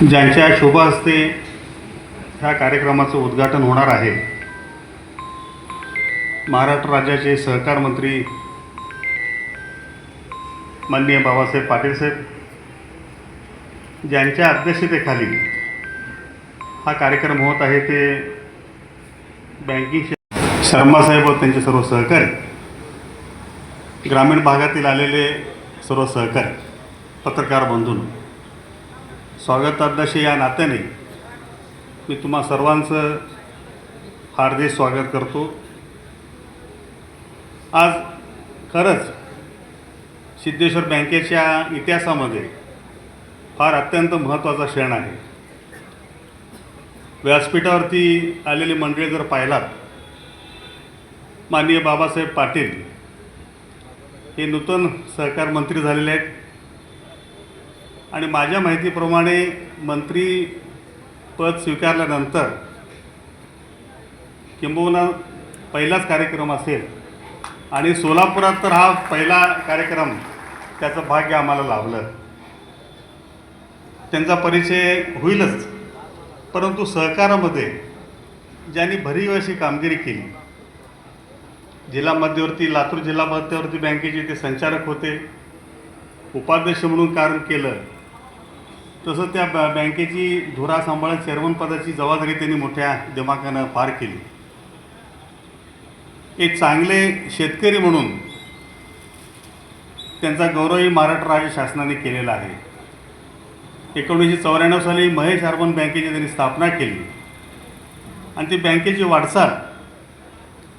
ज्यांच्या शोभा हस्ते ह्या कार्यक्रमाचं उद्घाटन होणार आहे. महाराष्ट्र राज्याचे सहकार मंत्री माननीय बाबासाहेब पाटील साहेब ज्यांच्या अध्यक्षतेखाली हा कार्यक्रम होत आहे ते बँकिंग शर्मा साहेब व त्यांचे सर्व सहकारी ग्रामीण भागातील आलेले सर्व सहकारी पत्रकार बंधून स्वागताध्यक्ष या नात्याने मी तुम्हा सर्वांचं हार्दिक स्वागत करतो. आज खरंच सिद्धेश्वर बँकेच्या इतिहासामध्ये फार अत्यंत महत्त्वाचा क्षण आहे. व्यासपीठावरती आलेली मंडळी जर पाहिलात माननीय बाबासाहेब पाटील हे नूतन सहकार मंत्री झालेले आहेत. आणि माझ्या माहितीप्रमाणे मंत्री पद स्वीकारल्यानंतर किंबहुना पहिलाच कार्यक्रम असेल आणि सोलापुरात तर हा पहिला कार्यक्रम त्याचं भाग्य आम्हाला लाभलं. त्यांचा परिचय होईलच. परंतु सहकारामध्ये ज्यांनी भरीव अशी कामगिरी केली जिल्हा मध्यवर्ती लातूर जिल्हा मध्यवर्ती बँकेचे ते संचालक होते. उपाध्यक्ष म्हणून काम केलं. तसं त्या बॅ बँकेची धुरा सांभाळत चेअरमन पदाची जबाबदारी त्यांनी मोठ्या दिमाखानं पार केली. एक चांगले शेतकरी म्हणून त्यांचा गौरवही महाराष्ट्र राज्य शासनाने केलेला आहे. एकोणीसशे चौऱ्याण्णव साली महेश अर्बन बँकेची त्यांनी स्थापना केली. आणि ती बँकेची वाटचाल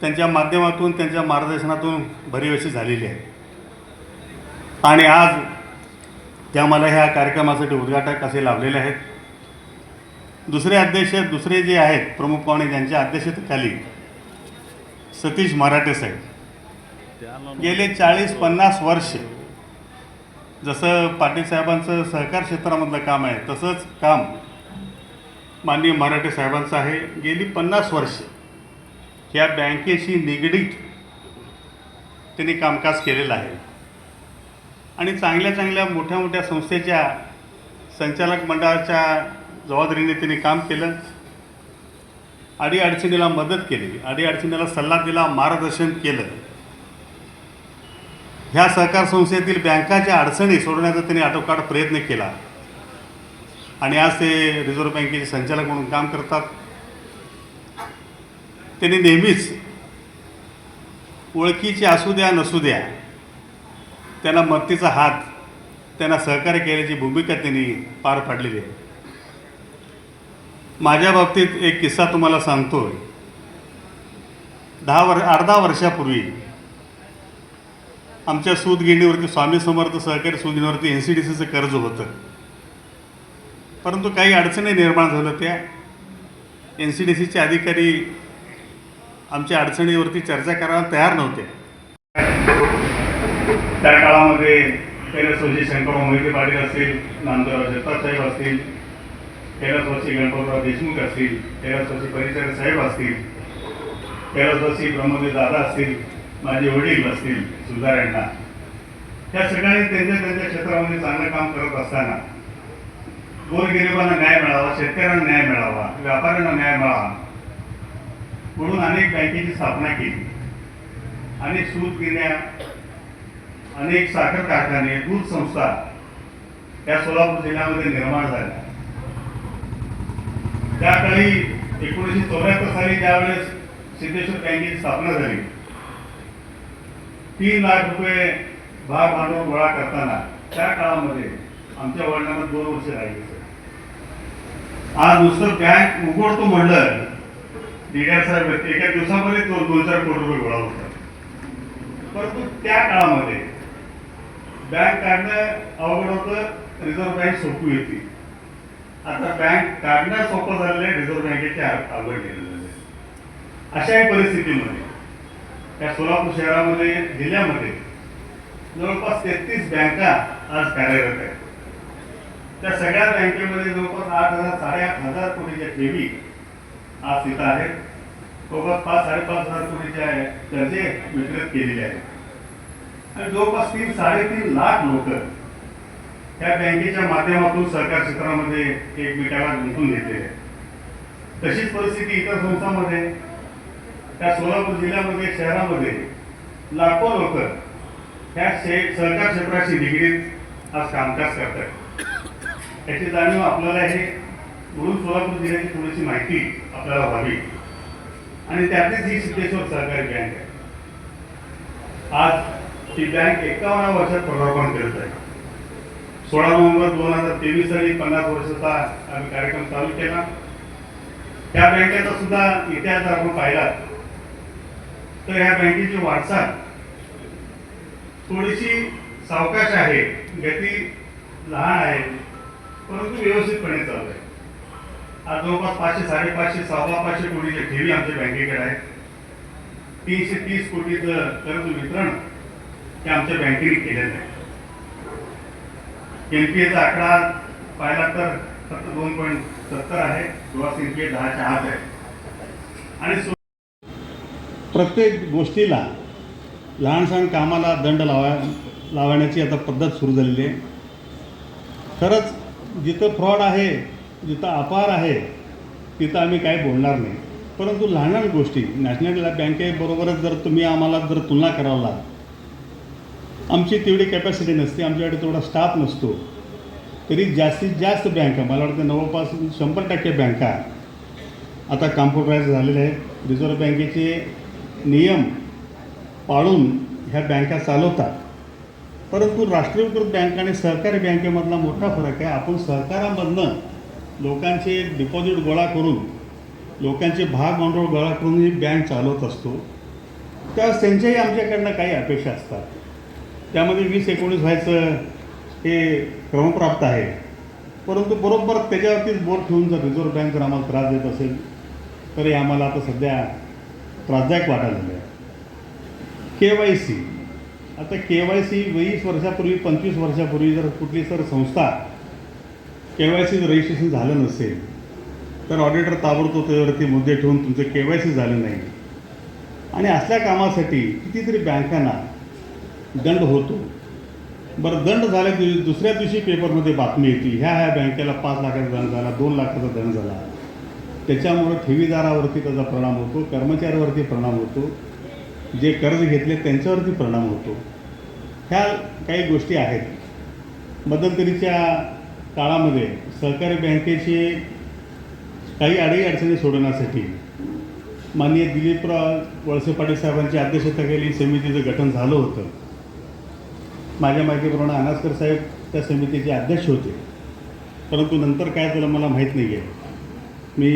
त्यांच्या माध्यमातून त्यांच्या मार्गदर्शनातून भरीवशी झालेली आहे. आणि आज त्या मला ह्या कार्यक्रमासाठी उद्घाटक असे लाभलेले आहेत. दुसरे अध्यक्ष दुसरे जे आहेत प्रमुख पाहुणे त्यांच्या अध्यक्षतेखाली सतीश मराठे साहेब. गेले चाळीस पन्नास वर्ष जसं पाटील साहेबांचं सहकार क्षेत्रामधलं काम आहे तसंच काम माननीय मराठे साहेबांचं आहे. गेली पन्नास वर्ष ह्या बँकेशी निगडीत त्यांनी कामकाज केलेलं आहे. आणि चांगल्या चांगल्या मोठ्या मोठ्या संस्थेच्या संचालक मंडळाच्या जबाबदारीने त्यांनी काम केलं. अडीअडचणीला मदत केली. अडीअडचणीला सल्ला दिला मार्गदर्शन केलं. ह्या सहकार संस्थेतील बँकाच्या अडचणी सोडवण्याचा त्यांनी आटोकाट प्रयत्न केला. आणि आज ते रिझर्व्ह बँकेचे संचालक म्हणून काम करतात. त्यांनी नेहमीच ओळखीचे असू द्या नसू द्या त्यांना मदतीचा हात त्यांना सहकार्य केल्याची भूमिका त्यांनी पार पाडलेली आहे. माझ्या बाबतीत एक किस्सा तुम्हाला सांगतो दहा वर्ष अर्धा वर्षापूर्वी आमच्या सूतगिरणीवरती स्वामी समर्थ सहकारी सूतगिरणीवरती एन सी डी सीचं कर्ज होतं. परंतु काही अडचणी निर्माण झाल्या त्या. एन सी डी सीचे अधिकारी आमच्या अडचणीवरती चर्चा करायला तयार नव्हते. त्या काळामध्ये कैलासवासी शंकरराव मोहिते पाटील असतील नामदेवराव जगताप साहेब असतील कैलासवासी गणपतराव देशमुख असतील कैलासवासी परिचय साहेब असतील कैलासवासी ब्रह्मदेव दादा असतील माझे वडील असतील सुधार यांना ह्या सगळ्यांनी त्यांच्या त्यांच्या क्षेत्रामध्ये चांगलं काम करत असताना गोरगरिबांना न्याय मिळावा शेतकऱ्यांना न्याय मिळावा व्यापाऱ्यांना न्याय मिळावा म्हणून अनेक बँकेची स्थापना केली. अनेक सूत गिरण्या अनेक साखर कारखाने दूध संस्था या सोलापूर जिल्ह्यामध्ये निर्माण झाल्या त्या काळी एकोणीसशे चौऱ्याहत्तर साली ज्यावेळेस सिद्धेश्वर बँकेची स्थापना झाली तीन लाख रुपये भाग भांडवल गोळा करताना त्या काळामध्ये आमच्या वडिलांना दोन वर्ष राहिले. आज नुसतं बँक उघडतो म्हणलं डीडीआर साहेब एका दिवसामध्ये दोन दोन चार कोटी रुपये गोळा होतात. परंतु त्या काळामध्ये बँक काढणं अवघड होतं रिझर्व्ह बँक सोपी होती. आता बँक काढणं सोपं झालेलं आहे रिझर्व्ह बँकेचे अवघड केलेलं आहे अशाही परिस्थितीमध्ये त्या सोलापूर शहरामध्ये जिल्ह्यामध्ये जवळपास तेहतीस बँका आज कार्यरत आहेत. त्या सगळ्या बँकेमध्ये जवळपास आठ हजार साडेआठ हजार कोटीच्या ठेवी आज तिथं आहेत. जवळपास पाच साडेपाच हजार कोटीच्या कर्जे वितरित केलेले आहेत. आणि जवळपास तीन साडेतीन लाख लोक त्या बँकेच्या माध्यमातून सरकार क्षेत्रामध्ये एकमेकाला गुंतून घेतलेले तशीच परिस्थिती इतर संस्थांमध्ये. त्या सोलापूर जिल्ह्यामध्ये शहरामध्ये लाखो लोक ह्या शे सहकार क्षेत्राशी निगडीत आज कामकाज करतात याची जाणीव आपल्याला हे म्हणून सोलापूर जिल्ह्याची थोडीशी माहिती आपल्याला व्हावी. आणि त्यातलीच ही सिद्धेश्वर सहकारी बँक आहे. आज ही बँक एकावन्न वर्षात पदार्पण करत आहे. सोळा नोव्हेंबर दोन हजार तेवीस साली पन्नास वर्षाचा आम्ही कार्यक्रम चालू केला. त्या बँकेचा सुद्धा इतिहास जर आपण पाहिला तर या बँकेची वाटचाल थोडीशी सावकाश आहे गती लहान आहे परंतु व्यवस्थितपणे चालू आहे. आज जवळपास पाचशे साडेपाचशे सव्वा पाचशे कोटीच्या ठेवी आमच्या बँकेकडे आहेत. तीनशे तीस कोटीचं कर्ज वितरण हे आमच्या बँकेने केलेलं आहे. एनपीएचा आकडा पाहिला तर फक्त दोन पॉईंट सत्तर आहे. ग्रॉस एनपीए दहाच्या आत आहे. आणि प्रत्येक गोष्टीला लहान सहान कामाला दंड लावा लावण्याची आता पद्धत सुरू झालेली आहे. खरंच जिथं फ्रॉड आहे जिथं अपार आहे तिथं आम्ही काही बोलणार नाही. परंतु लहान लहान गोष्टी नॅशनल बँकेबरोबरच जर तुम्ही आम्हाला जर तुलना करावं लागत आमची तेवढी कॅपॅसिटी नसते आमच्याकडे तेवढा स्टाफ नसतो. तरी जास्तीत जास्त बँका मला वाटतं जवळपास शंभर टक्के बँका आता कॉम्प्युटराईज झालेल्या आहेत. रिझर्व्ह बँकेचे नियम पाळून ह्या बँका चालवतात. परंतु राष्ट्रीयकृत बँक आणि सहकारी बँकेमधला मोठा फरक आहे. आपण सहकारामधनं लोकांचे डिपॉझिट गोळा करून लोकांचे भाग भांडवल गोळा करून ही बँक चालवत असतो. त्यावेळेस त्यांच्याही आमच्याकडनं काही अपेक्षा असतात. त्यामध्ये वीस एकोणीस व्हायचं हे क्रमप्राप्त आहे. परंतु बरोबर त्याच्यावरतीच बोट ठेवून जर रिझर्व्ह बँक जर आम्हाला त्रास देत असेल तर हे आम्हाला आता सध्या त्रासदायक वाटायला झालं आहे. K Y C. आता के वाय सी वीस वर्षापूर्वी पंचवीस वर्षापूर्वी जर कुठली सर संस्था के वाय सी रजिस्ट्रेशन झालं नसेल तर ऑडिटर ताबडतोब त्याच्यावरती मुद्दे ठेवून तुमचं के वाय सी झालं नाही. आणि असल्या कामासाठी कितीतरी बँकांना दंड होतो. बरं दंड झाल्या दिवशी दुसऱ्या दिवशी पेपरमध्ये बातमी येते ह्या ह्या बँकेला पाच लाखाचा दंड झाला दोन लाखाचा दंड झाला. त्याच्यामुळं ठेवीदारावरती त्याचा परिणाम होतो कर्मचाऱ्यावरती परिणाम होतो जे कर्ज घेतले त्यांच्यावरती परिणाम होतो. ह्या काही गोष्टी आहेत. मध्यंतरीच्या काळामध्ये सहकारी बँकेचे काही अडी अडचणी सोडवण्यासाठी माननीय दिलीपराव वळसे पाटील साहेबांच्या अध्यक्षतेखाली समितीचं गठन झालं होतं. माझ्या माहितीप्रमाणे अनासकर साहेब त्या समितीचे अध्यक्ष होते. परंतु नंतर काय झालं मला माहीत नाही आहे मी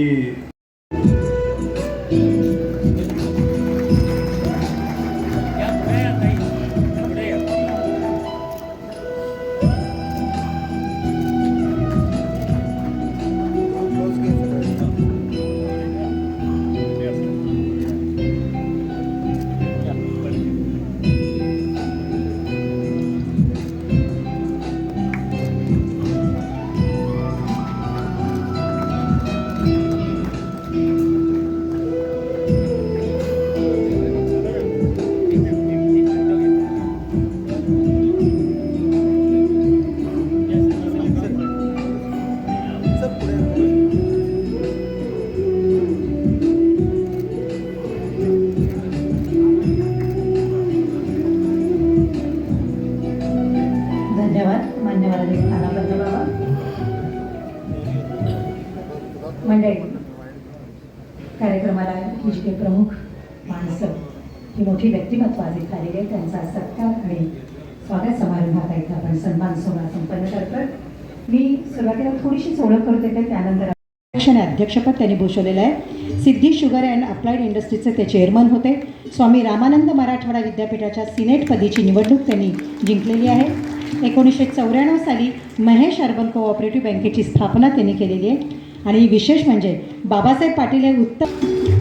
आलेली त्यांचा सत्कार आणि स्वागत समारंभात आहेत. आपण सन्मान सोहळा संपन्न करतोय. मी सुरुवातीला थोडीशीच ओळख करू देते त्यानंतर अध्यक्ष आणि अध्यक्षपद त्यांनी भूषवलेलं आहे. सिद्धी शुगर अँड अप्लाइड इंडस्ट्रीचे ते चेअरमन होते. स्वामी रामानंद मराठवाडा विद्यापीठाच्या सिनेटपदीची निवडणूक त्यांनी जिंकलेली आहे. एकोणीसशे चौऱ्याण्णव साली महेश अर्बन कोऑपरेटिव्ह बँकेची स्थापना त्यांनी केलेली आहे. आणि विशेष म्हणजे बाबासाहेब पाटील हे उत्तम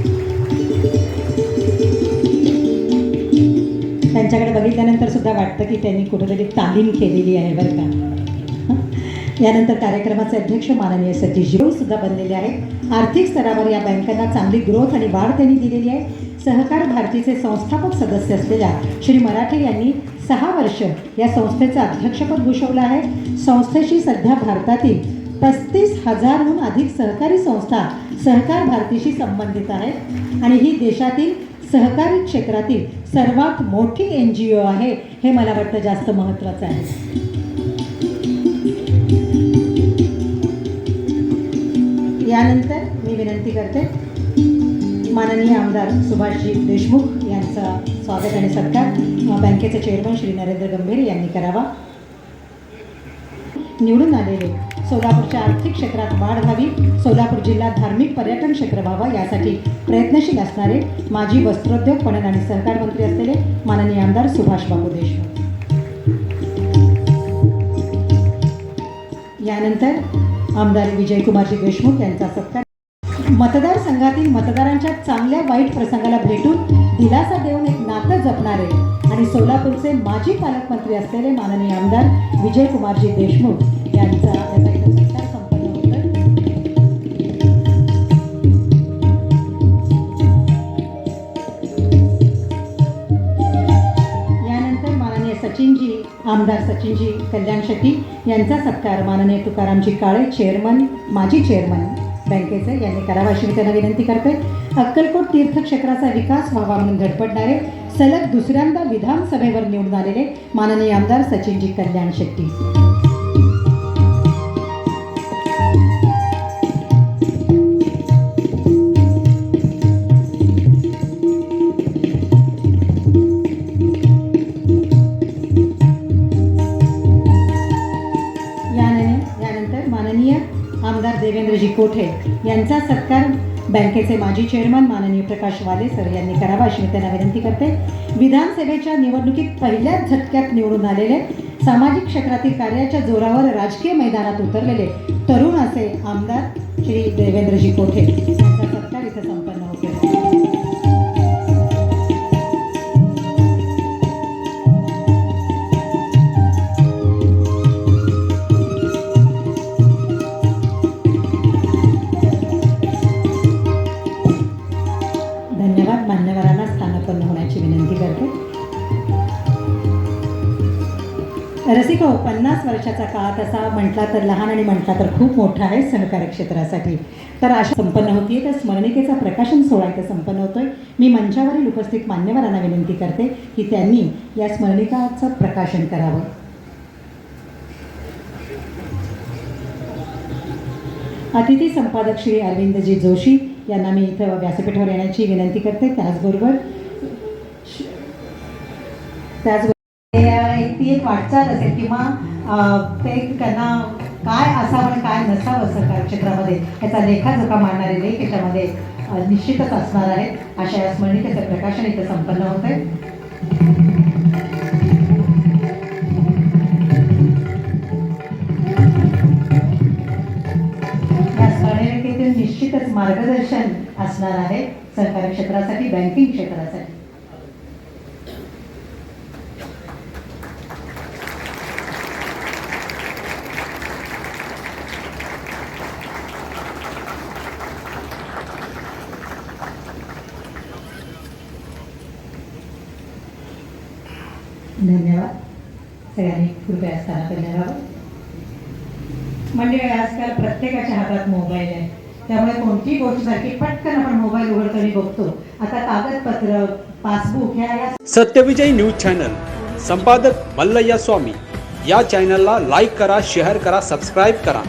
त्यांच्याकडे बघितल्यानंतर सुद्धा वाटतं की त्यांनी कुठेतरी तालीम केलेली आहे बरं का. यानंतर कार्यक्रमाचे अध्यक्ष माननीय सतीश जीव सुद्धा बनलेले आहेत. आर्थिक स्तरावर या बँकांना चांगली ग्रोथ आणि वाढ त्यांनी दिलेली आहे. सहकार भारतीचे संस्थापक सदस्य असलेल्या श्री मराठे यांनी सहा वर्ष या संस्थेचं अध्यक्षपद भूषवलं आहे. संस्थेशी सध्या भारतातील पस्तीस हजारहून अधिक सहकारी संस्था सहकार भारतीशी संबंधित आहेत. आणि ही देशातील सहकारी क्षेत्रातील सर्वात मोठी एन जी ओ आहे हे मला वाटतं जास्त महत्त्वाचं आहे. यानंतर मी विनंती करते माननीय आमदार सुभाषजी देशमुख यांचा स्वागत आणि सत्कार. बँकेचे चेअरमन श्री नरेंद्र गंभीर यांनी करावा. निवडून आलेले सोलापूरच्या आर्थिक क्षेत्रात वाढ व्हावी. सोलापूर जिल्हा धार्मिक पर्यटन क्षेत्र व्हावा यासाठी प्रयत्नशील असणारे माजी वस्त्रोद्योग पणन आणि सहकार मंत्री असलेले माननीय आमदार सुभाष बाबू देशमुख. यानंतर आमदार विजयकुमारजी देशमुख यांचा सत्कार. मतदारसंघातील मतदारांच्या चांगल्या वाईट प्रसंगाला भेटून दिलासा देऊन एक नातं जपणारे आणि सोलापूरचे माजी पालकमंत्री असलेले माननीय आमदार विजयकुमारजी देशमुख यांचा आमदार सचिनजी कल्याण शेट्टी यांचा सत्कार. माननीय तुकारामजी काळे चेअरमन माजी चेअरमन बँकेचे यांनी करावा अशी मी त्यांना विनंती करते. अक्कलकोट तीर्थक्षेत्राचा विकास व्हावा म्हणून धडपडणारे सलग दुसऱ्यांदा विधानसभेवर निवडून आलेले माननीय आमदार सचिनजी कल्याण शेट्टी. कोठे? यांचा सत्कार बँकेचे माजी चेअरमन माननीय प्रकाश वाले सर यांनी करावा अशी मी त्यांना विनंती करते. विधानसभेच्या निवडणुकीत पहिल्याच झटक्यात निवडून आलेले सामाजिक क्षेत्रातील कार्याच्या जोरावर राजकीय मैदानात उतरलेले तरुण असे आमदार श्री देवेंद्रजी कोठे? यांचा सत्कार इथं संपन्न हो पन्नास वर्षाचा काळ तसा म्हटला तर लहान आणि म्हटला तर खूप मोठा आहे सहकार्य क्षेत्रासाठी. तर अशा संपन्न होती तर स्मरणिकेचा प्रकाशन सोहळा इथं संपन्न होतोय. मी मंचावरील उपस्थित मान्यवरांना विनंती करते की त्यांनी या स्मरणिकाचं प्रकाशन करावं. अतिथी संपादक श्री अरविंदजी जोशी यांना मी इथं व्यासपीठावर येण्याची विनंती करते. त्याचबरोबर त्याचबरोबर ती एक वाटचाल असेल किंवा ते त्यांना काय असावं आणि काय नसावं सरकार क्षेत्रामध्ये याचा लेखाजोखा मांडणारे लेख याच्यामध्ये निश्चितच असणार आहेत. अशा या स्मरणिकेचं प्रकाशन इथं संपन्न होत आहे निश्चितच मार्गदर्शन असणार आहे सहकारी क्षेत्रासाठी बँकिंग क्षेत्रासाठी. धन्यवाद. सगळ्यांनी कृपया स्थानापन्न राहावं म्हणजे आजकाल प्रत्येकाच्या हातात मोबाईल आहे. त्यामुळे कोणतीही गोष्ट सारखी पटकन आपण मोबाईल उघडतो आणि बघतो. आता कागदपत्र पासबुक ह्या या सत्यविजय न्यूज चॅनल. संपादक मल्लय्या स्वामी. या चॅनलला लाईक करा शेअर करा सबस्क्राईब करा.